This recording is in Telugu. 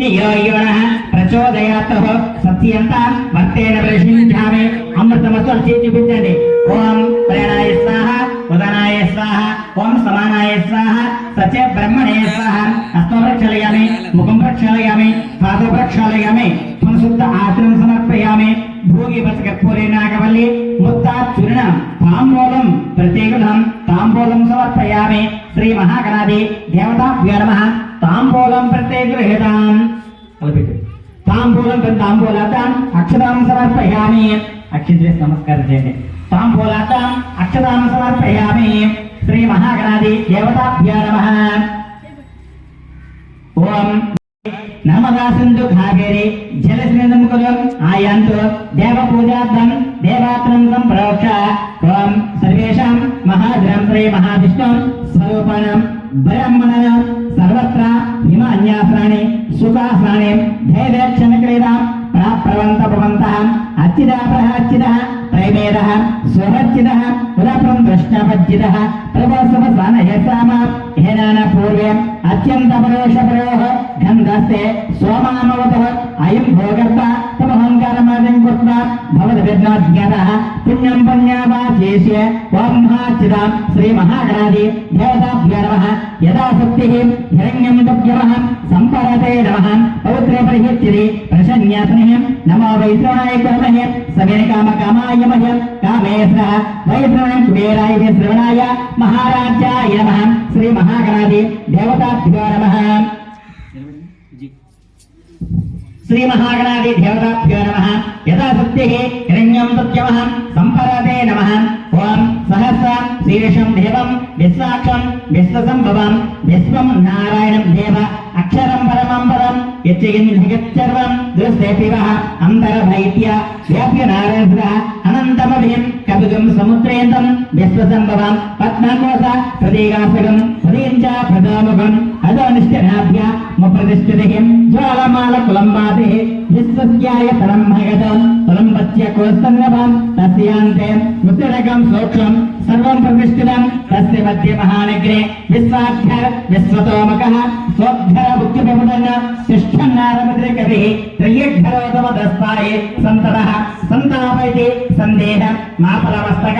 నియోగివనః ప్రచోదయాత్తః సత్యంత వర్తేన ప్రశించామి అమృతమస్తు అని చూపించండి ఓం ప్రేణాయ స్వాహ ఉదనాయ స్వాహ ఓం సమానాయ స్వాహ సచ బ్రహ్మణే స్వాహ. హస్తం ప్రక్షాళయామి ముఖం ప్రక్షాళయామి పాద ప్రక్షాళయామి సంశుద్ధ ఆశ్రమం సమర్పయామి. భోగి బస కర్పూరే నాగవల్లి ముత్తా చూర్ణం తాంబూలం ప్రత్యేకం తాంబూలం సమర్పయామి. శ్రీ మహాగణాది దేవతాభ్యో నమః తాంబూలం ప్రత్యేకృహేతాం కలిపెట్టు తాంబూలం పెద్ద తాంబూలాతాం అక్షరాం సమర్పయామి. అక్షించేసి నమస్కారం చేయండి. తాంబూలాతాం అక్షరాం సమర్పయామి. శ్రీ మహాగణాది దేవతాభ్యా నమః. ఓం నమదా సింధు కావేరి జలసినందుకులం ఆయాంతు దేవ పూజార్థం దేవాత్రం సంప్రోక్ష. ఓం సర్వేషాం మహాద్రం శ్రీ మహావిష్ణు స్వరూపాణం బ్రహ్మణ సర్వత్ర హిమాన్యాసనాని సుఖాసనాని ధైర్యక్షణ క్రీడాం ప్రాప్రవంత భవంత అచ్చిద ప్రహచ్చిద త్రైవేద స్వహచ్చిద పురప్రం దృష్టపజ్జిద ప్రభోత్సవ సానయసామ హేనాన పూర్వే అత్యంత పరోష ప్రయోహ గంధస్తే పుణ్యం పుణ్యావాచేష్య ఓం శ్రీ మహాగణాది దేవతాభ్యో నమః యదా శక్తిః హిరణ్యం దుర్గమః సంపరతే నమః పవిత్రే పరిహిత్యది ప్రసన్యాసనిః నమో వైశ్రవణాయ కర్మహ్య సమే కామ కామాయ మహ్య కామేశ్వర వైశ్రవణం కుబేరాయ శ్రవణాయ మహారాజాయ నమః శ్రీ మహాగణాది దేవతాభ్యో నమః శ్రీ మహాగణాది దేవతాభ్యో నమ యథాశక్తి హిరణ్యం సత్యమ సంపరదే నమ ఓం సహస్ర శీర్షం దేవం విశ్వాక్షం విశ్వసంభవం విశ్వం నారాయణం దేవ అక్షరం పరమం పదం యచ్చర్వం దృశ్తే పివ అంతర్భైత్య వ్యాప్య నారాయణ అనంతమభిం కపిగం సముద్రేంతం విశ్వసంభవం పద్మకోశ ప్రదీగాసగం హృదయం చ ప్రదాముఖం అదోనిష్టనాభ్య ముప్రతిష్ఠితిం జ్వాలమాల కులంబాతి విశ్వస్యాయ తరం భగతం కులంబత్య కోస్తన్నవం తస్యాంతే ముద్రకం సూక్ష్మం సర్వం ప్రతిష్ఠితం తస్య మధ్య మహానగ్రే విశ్వాక్షర విశ్వతోమకః స్వద్ధర బుద్ధిపముదన్న తిష్టన్నారముద్రికవిః త్రయ్యక్షరోతమ దస్తాయే సంతతః సంతాపైతే సందేహ మాపలమస్తక